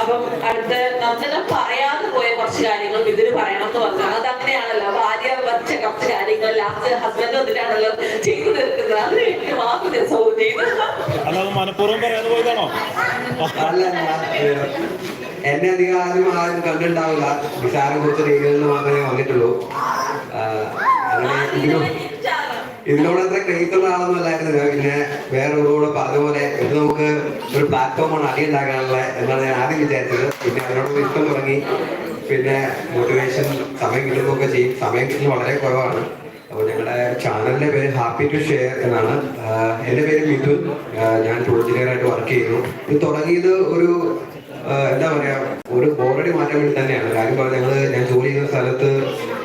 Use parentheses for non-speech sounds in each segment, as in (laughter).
അപ്പം അടുത്ത് നന്ദന പറയാതെ പോയ കുറച്ച് കാര്യങ്ങൾ ഇതിന് പറയണം എന്ന് പറഞ്ഞു. അത് അങ്ങനെയാണല്ലോ ഭാര്യ വച്ച കുറച്ച് കാര്യങ്ങൾ ലാസ്റ്റ് ഹസ്ബൻഡ് വന്നിട്ടാണല്ലോ ചെയ്തു തീർക്കുന്നത്. അത് എനിക്ക് മാത്രം ദിവസവും ചെയ്തു മനഃപൂർവം പറയാതെ പോയതാണോ? അല്ല എന്നെ അധികം ആരും ആരും കണ്ടിട്ടുണ്ടാവില്ല. വിശാലം കുറച്ച് രീതികളിൽ മാത്രമേ വന്നിട്ടുള്ളൂ. അങ്ങനെ ഇതിനോട് അത്ര ക്രേസുള്ള ആളൊന്നും അല്ലായിരുന്നു പിന്നെ വേറെ ഒന്നുകൂടെ പറഞ്ഞ പോലെ ഇത് നമുക്ക് ഒരു പ്ലാറ്റ്ഫോമാണ് അടി ഉണ്ടാക്കാനുള്ള എന്നാണ് ഞാൻ ആദ്യം വിചാരിച്ചത്. പിന്നെ അതിനോട് ഇഷ്ടം തുടങ്ങി. പിന്നെ മോട്ടിവേഷൻ സമയം കിട്ടുന്നൊക്കെ ചെയ്യും. സമയം കിട്ടുന്നത് വളരെ കുറവാണ്. അപ്പോൾ ഞങ്ങളുടെ ചാനലിന്റെ പേര് ഹാപ്പി ടു ഷെയർ എന്നാണ്. എന്റെ പേര് മിഥുൻ. ഞാൻ എഞ്ചിനീയറായിട്ട് വർക്ക് ചെയ്യുന്നു. ഇത് തുടങ്ങിയത് ഒരു എന്താ പറയുക ഒരു ബോറടി മാറ്റാൻ വേണ്ടി തന്നെയാണ്. കാര്യം പറഞ്ഞാൽ ഞങ്ങൾ ഞാൻ ജോലി ചെയ്യുന്ന സ്ഥലത്ത്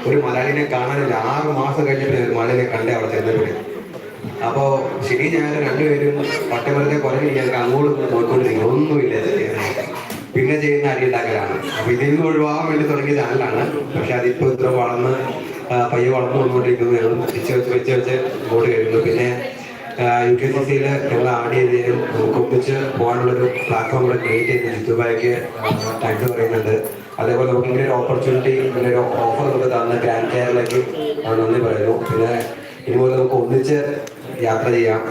ഒരു മലയാളിനെ കാണാനില്ല. ആറ് മാസം കഴിഞ്ഞപ്പോൾ ഞാൻ മലയാളിനെ കണ്ടേ അവിടെ ചെന്നപ്പോഴേ. അപ്പോ ശരി ഞാൻ രണ്ടുപേരും പട്ടമരത്തെ കുറഞ്ഞ് ഞങ്ങൾക്ക് അങ്ങോട്ടും നോക്കിക്കൊണ്ടിരിക്കും ഒന്നുമില്ല പിന്നെ ചെയ്യുന്ന അരി ഉണ്ടാക്കലാണ് അപ്പൊ ഇതിൽ നിന്ന് ഒഴിവാകാൻ വേണ്ടി തുടങ്ങിയ ചാനലാണ്. പക്ഷെ അതിപ്പോ ഇത്ര വളർന്ന് പയ്യെ വളർന്നു കൊണ്ടുകൊണ്ടിരിക്കുന്നു ഞങ്ങൾ വെച്ച് വെച്ച് വെച്ച് വെച്ച് ഇങ്ങോട്ട് കഴിയുന്നു പിന്നെ യു കെ സി സിയിൽ ഞങ്ങൾ ആഡ് ചെയ്തതിനും നമുക്ക് ഒപ്പിച്ച് പോകാനുള്ളൊരു പ്ലാറ്റ്ഫോം കൂടെ ക്രിയേറ്റ് ചെയ്ത് ജിത്തുബായിക്ക് താങ്ക്സ് പറയുന്നുണ്ട്. അതേപോലെ നമുക്ക് ഇങ്ങനെ ഒരു ഓപ്പർച്യൂണിറ്റി ഇങ്ങനെ ഒരു ഓഫർ നമുക്ക് തന്ന ഗ്രാൻഡ് കെയറിലേക്ക് നന്ദി പറയുന്നു. പിന്നെ ഇതുപോലെ നമുക്ക് ഒന്നിച്ച് യാത്ര ചെയ്യാം.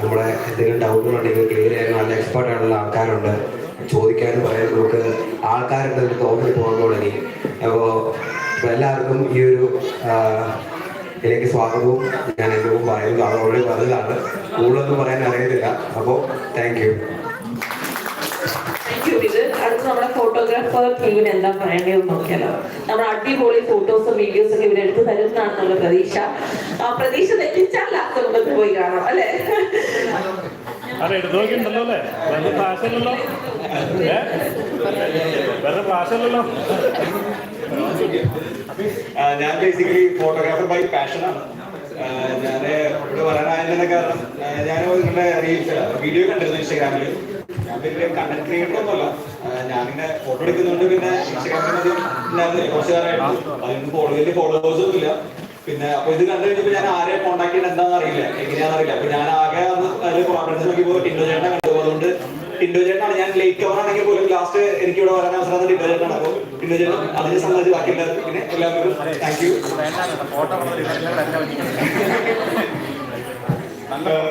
നമ്മുടെ എന്തെങ്കിലും ഡൗട്ടുകളുണ്ടെങ്കിൽ ക്ലിയർ ചെയ്യാൻ നല്ല എക്സ്പേർട്ട് ആയിട്ടുള്ള ആൾക്കാരുണ്ട്. ചോദിക്കാനും പറയാൻ നമുക്ക് ആൾക്കാരുണ്ട് നമുക്ക് തോന്നി പോകാൻ തുടങ്ങി. അപ്പോൾ എല്ലാവർക്കും ഈ ഒരു ഇതിലേക്ക് സ്വാഗതവും ഞാൻ എന്നോട് പറയുന്നത് അത് ഓൾറെഡി പറഞ്ഞതാണ്. കൂടുതലൊന്നും പറയാൻ അറിയത്തില്ല. അപ്പോൾ താങ്ക് യു നമ്മുടെ ഫോട്ടോഗ്രാഫർ ടീമിന് എന്താ പറയേണ്ടതെന്ന് നോക്കിയാലോ. നമ്മൾ അടിപൊളി ഫോട്ടോസും വീഡിയോസും ഒക്കെ ഇവരെടുത്ത് തരുന്നതാണെന്നുള്ള പ്രതീക്ഷ. ആ പ്രതീക്ഷ ലാസ്റ്റ് നമുക്ക് പോയി കാണാം അല്ലേ? അത് എടുത്തു നോക്കിണ്ടല്ലോ അല്ലേ? വേറെ പ്രാവശ്യമല്ലല്ലോ. ഏ? വേറെ പ്രാവശ്യമല്ലല്ലോ. ഞാൻ ബേസിക്കലി ഫോട്ടോഗ്രാഫർ ബൈ പാഷനാണ് ഞാൻ ഇവിടെ വരാനായതിന്റെ കാരണം ഞാൻ നിങ്ങളുടെ റീൽസ് വീഡിയോ കണ്ടിരുന്നു ഇൻസ്റ്റാഗ്രാമിൽ ഞാൻ വലിയ കണ്ടന്റ് ക്രിയേറ്റർ ഒന്നുമല്ല ഞാനിങ്ങനെ ഫോട്ടോ എടുക്കുന്നുണ്ട് പിന്നെ ഇൻസ്റ്റാഗ്രാമിൽ കുറച്ച് കാലമായിട്ട് അതിന് ഫോളോ വലിയ ഇല്ല. പിന്നെ അപ്പൊ ഇത് കണ്ടു കഴിഞ്ഞപ്പോ ഞാൻ ആരെ കോൺടാക്ട് ചെയ്യണം എന്താണെന്ന് അറിയില്ല. എങ്ങനെയാണെന്ന് അറിയില്ല. അപ്പൊ ഞാൻ ആകെ അതിൽ കോൺഫിഡൻസ് നോക്കിയപ്പോൾ ടിൻഡോ ചേട്ടനെ കണ്ടു. അതുകൊണ്ട് ടിൻഡോ ചേട്ടനാണ്. ഞാൻ ലേറ്റ് കവർ ആണെങ്കിൽ പോലും ലാസ്റ്റ് എനിക്ക് ഇവിടെ വരാൻ അവസരം ടിൻഡോ ചേട്ടനാണ്. അപ്പോൾ ടിൻഡോ ചേട്ടൻ അതിനെ സംബന്ധിച്ച് ബാക്കി എല്ലാവർക്കും പിന്നെ എല്ലാവർക്കും താങ്ക് യു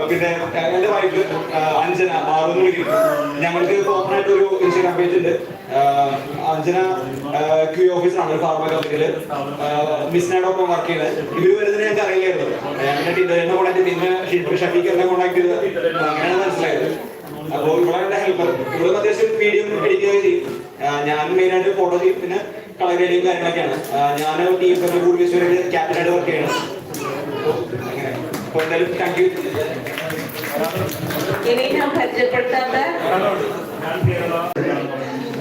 പിന്നെ എന്റെ വൈഫ് അഞ്ജന മാറുന്നു ഞങ്ങൾക്ക് കോമൺ ആയിട്ട് ഒരു ഇൻസ്റ്റാഗ്രാം പേജ് ഉണ്ട് അഞ്ജന ക്യൂ ഓഫീസറാണ് ഒരു ഫാർമ കമ്പനിയിൽ മിസ്നാഡൊപ്പം വർക്ക് ചെയ്യുന്നത് ഇവർ വരുന്നത് ഞങ്ങൾക്ക് അറിയില്ലായിരുന്നു. പിന്നെ ടിൻഡോനെ കോണ്ടാക്ട് പിന്നെ ഷഫീഖ് എന്നെ കോണ്ടാക്ട് ചെയ്ത് അങ്ങനെയാണ് മനസ്സിലായത്. അപ്പോൾ ഇവിടെ എന്റെ ഹെൽപ്പർ ഇവിടെ അത്യാവശ്യം വീഡിയോ എഡിറ്റ് ചെയ്യും. ഞാൻ മെയിൻ ആയിട്ട് ഫോട്ടോ ചെയ്യും. പിന്നെ കളർ ഗ്രേഡിയും കാര്യങ്ങളൊക്കെയാണ്. ഞാൻ ടീം കൂടി ക്യാപ്റ്റനായിട്ട് വർക്ക് ചെയ്യണം അപ്പോൾ അങ്ങനെ അപ്പോൾ എന്തായാലും താങ്ക് യു ഇനി ഞാൻ പരിചയപ്പെടുത്താത്ത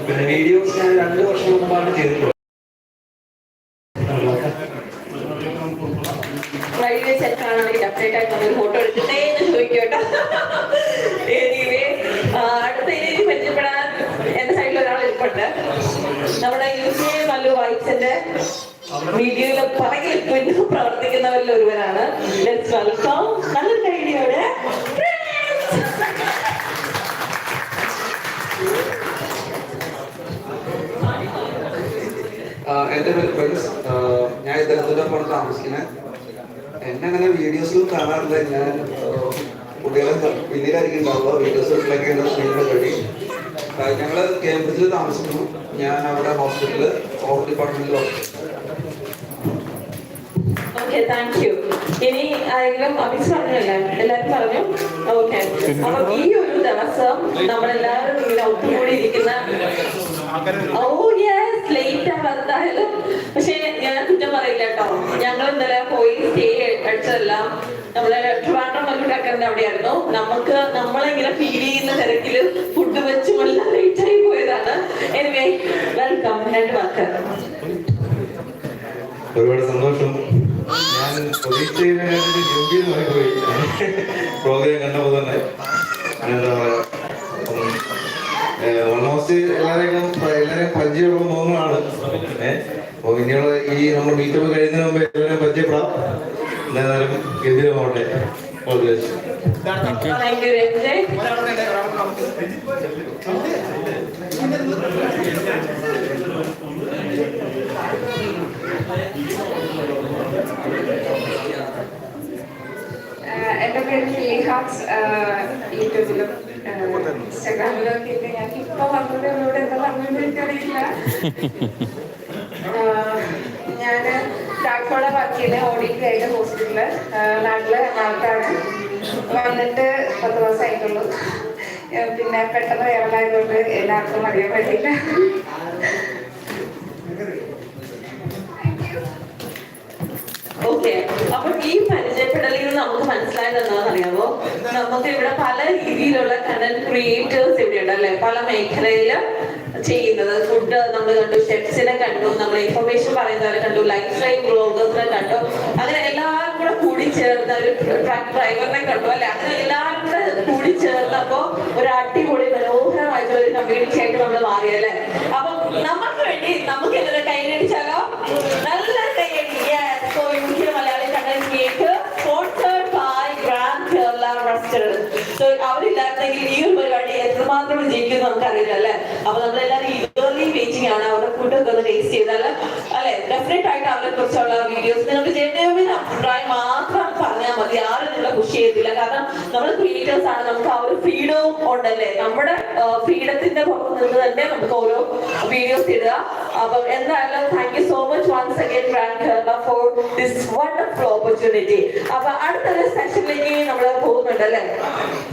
പിന്നെ വീഡിയോസ് ഞാൻ രണ്ട് വർഷം മുമ്പാണ് ചെയ്തിട്ടുള്ളത്. റെയിൽവേ ചെക്കാണെങ്കിൽ അപ്ഡേറ്റ് ആയിട്ട് നമ്മൾ ഫോട്ടോ എടുത്തിട്ടേ എന്ന് ചോദിക്കും കേട്ടോ എനിവേ അടുത്ത ഇനി പരിചയപ്പെടാൻ എന്റെ സൈഡിൽ ഒരാൾ ഇരിപ്പുണ്ട്. നമ്മുടെ യു സി മല്ലു വൈറ്റ്സിന്റെ വീഡിയോയിൽ പുറകിൽ പിന്നെ പ്രവർത്തിക്കുന്നവരിൽ ഒരുവനാണ് ലെറ്റ്സ് പേര് ആഹ് ഞാൻ ഇദ്ദേഹത്തിനൊപ്പം താമസിക്കുന്നത് എന്നെ അങ്ങനെ വീഡിയോസിലും കാണാറില്ല. ഞാൻ കുട്ടികളെ പിന്നീടായിരിക്കും ഉണ്ടാവുക. വീഡിയോസിലൊക്കെയാണ് സ്ക്രീനിൽ കഴിയും ഞങ്ങൾ കേംബ്രിഡ്ജിൽ താമസിക്കുന്നു. ഞാൻ അവിടെ ഹോസ്പിറ്റലിൽ ഹോം ഡിപ്പാർട്ട്മെന്റിൽ. ഓക്കെ താങ്ക് യു ഇനി ആരെങ്കിലും അഭിസ് പറഞ്ഞല്ലേ എല്ലാരും പറഞ്ഞു? ഓക്കെ അപ്പൊ ഈ ഒരു ദിവസം നമ്മളെല്ലാവരും ഇങ്ങനെ ഒത്തുകൂടി ഇരിക്കുന്ന ഓ യെസ് ലേറ്റ് എന്തായാലും. പക്ഷെ ഞാൻ കുറ്റം പറയില്ല കേട്ടോ. ഞങ്ങൾ ഇന്നലെ പോയി സ്റ്റേ അടിച്ചതെല്ലാം നമ്മളെ ട്രിവാൻഡ്രം മല്ലൂരാക്കറിന്റെ അവിടെയായിരുന്നു. നമുക്ക് നമ്മളിങ്ങനെ ഫീൽ ചെയ്യുന്ന തിരക്കിൽ ഫുഡ് വെച്ചും എല്ലാം ലേറ്റ് ആയി പോയതാണ്. എനിവേ വെൽക്കം രണ്ട് വാക്ക് ഒരുപാട് സന്തോഷം. ഞാൻ പ്രതീക്ഷയിലൊരു ഗംഭീര പോയി പ്രോഗ്രാം കണ്ടപ്പോൾ തന്നെ എന്താ പറയാ ഓൾമോസ്റ്റ് എല്ലാവരെയും എല്ലാവരെയും പരിചയമുള്ള മൂന്നാണ് ഏഹ് അപ്പോൾ ഇനിയുള്ള ഈ നമ്മൾ മീറ്റപ്പ് കഴിയുന്നതിന് മുമ്പ് എല്ലാവരും പരിചയപ്പെടാം എന്തായാലും ഗംഭീരമാവട്ടെ all the best. Thank you Ranjay ah എന്റെ ഫിലിഹാസ് യൂട്യൂബിലും ഇൻസ്റ്റാഗ്രാമിലും ഒക്കെ ഉണ്ട് ഞാൻ ഇപ്പോൾ വന്നത് എന്നോട് എന്താ പറഞ്ഞതെന്ന് എനിക്കറിയില്ല (laughs) ഞാൻ കാക്കോടെ വർക്കിയിൽ ഓഡിറ്റ് ആയിട്ട് ഹോസ്പിറ്റലിൽ നാട്ടിൽ എറണാകുളത്താണ് വന്നിട്ട് പത്ത് ദിവസമായിട്ടുള്ളൂ. പിന്നെ പെട്ടെന്ന് വൈറലായതുകൊണ്ട് എല്ലാവർക്കും അറിയാൻ പറ്റില്ല ഓക്കെ അപ്പൊ ഈ പരിചയപ്പെടലിൽ നിന്ന് നമുക്ക് മനസ്സിലായത് എന്താണെന്ന് അറിയാമോ നമുക്ക് ഇവിടെ പല രീതിയിലുള്ള കണ്ടന്റ് ക്രിയേറ്റേഴ്സ് ഇവിടെ ഉണ്ട് അല്ലെ പല മേഖലയിലും ചെയ്യുന്നത്. ഫുഡ് നമ്മൾ കണ്ടു ഷെഫ്സിനെ കണ്ടു നമ്മൾ ഇൻഫർമേഷൻ പറയുന്നവരെ കണ്ടു ലൈഫ് സ്റ്റൈൽ ബ്ലോഗേഴ്സിനെ കണ്ടു. അങ്ങനെ എല്ലാവരും കൂടെ കൂടി ചേർന്ന ഒരു ട്രക്ക് ഡ്രൈവറിനെ കണ്ടു അല്ലെ? അങ്ങനെ എല്ലാവരും കൂടെ കൂടി ചേർന്നപ്പോ ഒരു അടിപൊളി മനോഹരമായിട്ടുള്ള ഒരു കമ്മ്യൂണിറ്റി ആയിട്ട് നമ്മൾ മാറിയല്ലേ അപ്പൊ നമുക്ക് വേണ്ടി നമുക്ക് എന്തൊരു കൈയടിച്ചാലോ എത്രമാത്രം ജയിക്കുന്നു നമുക്ക് അറിയില്ല അല്ലെ? അപ്പൊ നമ്മളെല്ലാവരും ഈഗർലി വെയിറ്റിംഗ് ആണ് അവരുടെ ഫുഡൊക്കെ ഒന്ന് ടേസ്റ്റ് ചെയ്താൽ അല്ലെ? ഡെഫിനറ്റ് ആയിട്ട് അവരെ കുറിച്ചുള്ള വീഡിയോസ് നിങ്ങൾക്ക് ജയദേവിന്റെ അഭിപ്രായം മാത്രം പറഞ്ഞാൽ മതി. ആരും നിങ്ങളെ പുഷ് ചെയ്തില്ല കാരണം നമ്മൾ ക്രിയേറ്റേഴ്സ് ആണ്. നമുക്ക് ആ ഒരു ഫ്രീഡവും ഉണ്ടല്ലേ? നമ്മുടെ ഫ്രീഡത്തിന്റെ പുറത്ത് നിന്ന് തന്നെ നമുക്ക് ഓരോ വീഡിയോസ് ഇടുക. അപ്പം എന്തായാലും thank you so much once again Frank for this wonderful opportunity അപ്പൊ അടുത്തൊരു സെഷനിലേക്ക് നമ്മൾ പോകുന്നുണ്ട്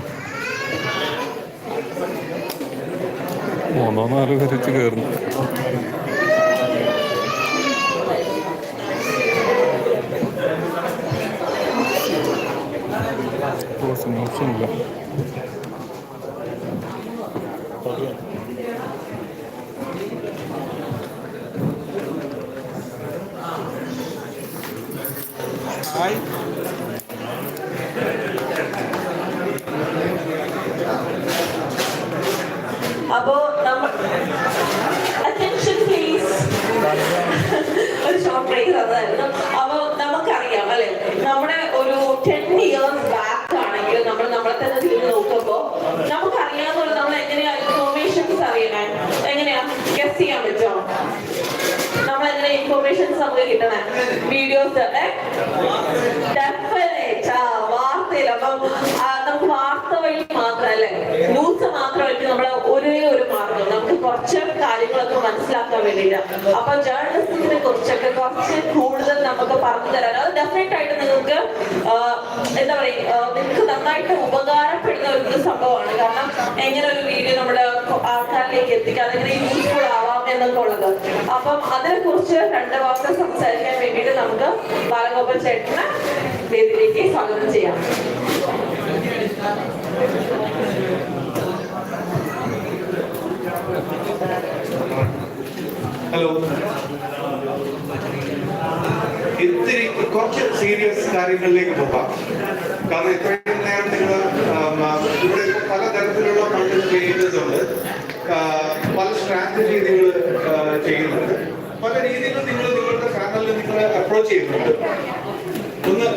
മൂന്നോ നാലോ പേര് വെച്ച് കയറുന്നു. ഇല്ല അപ്പോ എങ്ങനെയാ? ഗസ് ചെയ്യാൻ പറ്റുമോ? നമ്മൾ എങ്ങനെ ഇൻഫോർമേഷൻസ് നമുക്ക് കിട്ടണേ? വീഡിയോസ് വാർത്ത ന്യൂസ് ഒരേ ഒരു നമുക്ക് മനസ്സിലാക്കാൻ വേണ്ടിയിട്ട്. അപ്പൊ ജേർണലിസത്തിനെ കുറിച്ചൊക്കെ കുറച്ച് കൂടുതൽ നമുക്ക് പറഞ്ഞു തരാൻ അത് ഡെഫിനറ്റ് ആയിട്ട് നിങ്ങൾക്ക് എന്താ പറയുക നിങ്ങൾക്ക് നന്നായിട്ട് ഉപകാരപ്പെടുന്ന ഒരു സംഭവമാണ്. കാരണം എങ്ങനെ ഒരു വീഡിയോ നമ്മുടെ ആൾക്കാരിലേക്ക് എത്തിക്കാം അതെങ്ങനെ യൂസ്ഫുൾ ആവാം എന്നൊക്കെ അപ്പം അതിനെ കുറിച്ച് രണ്ട് വാക്ക് സംസാരിക്കാൻ വേണ്ടിയിട്ട് നമുക്ക് ബാലഗോപാൽ ചേട്ടനെ വേദിയിലേക്ക് സ്വാഗതം ചെയ്യാം. ഹലോ ഇത്തിരി കുറച്ച് സീരിയസ് കാര്യങ്ങളിലേക്ക് പോകാം. കാരണം ഇത്രയും നേരം നിങ്ങൾ ഇവിടെ ഇപ്പോൾ പല തരത്തിലുള്ള കണ്ടന്റ് ക്രിയേറ്റേഴ്സ് ഉണ്ട് ആ, പല സ്ട്രാറ്റജി നിങ്ങൾ ചെയ്യുന്നുണ്ട് പല രീതിയിലും നിങ്ങൾ നിങ്ങളുടെ ചാനലിൽ നിങ്ങൾ അപ്രോച്ച് ചെയ്യുന്നുണ്ട് ഒന്ന്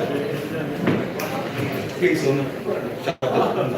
പ്ലീസ് ഒന്ന് ശബ്ദം.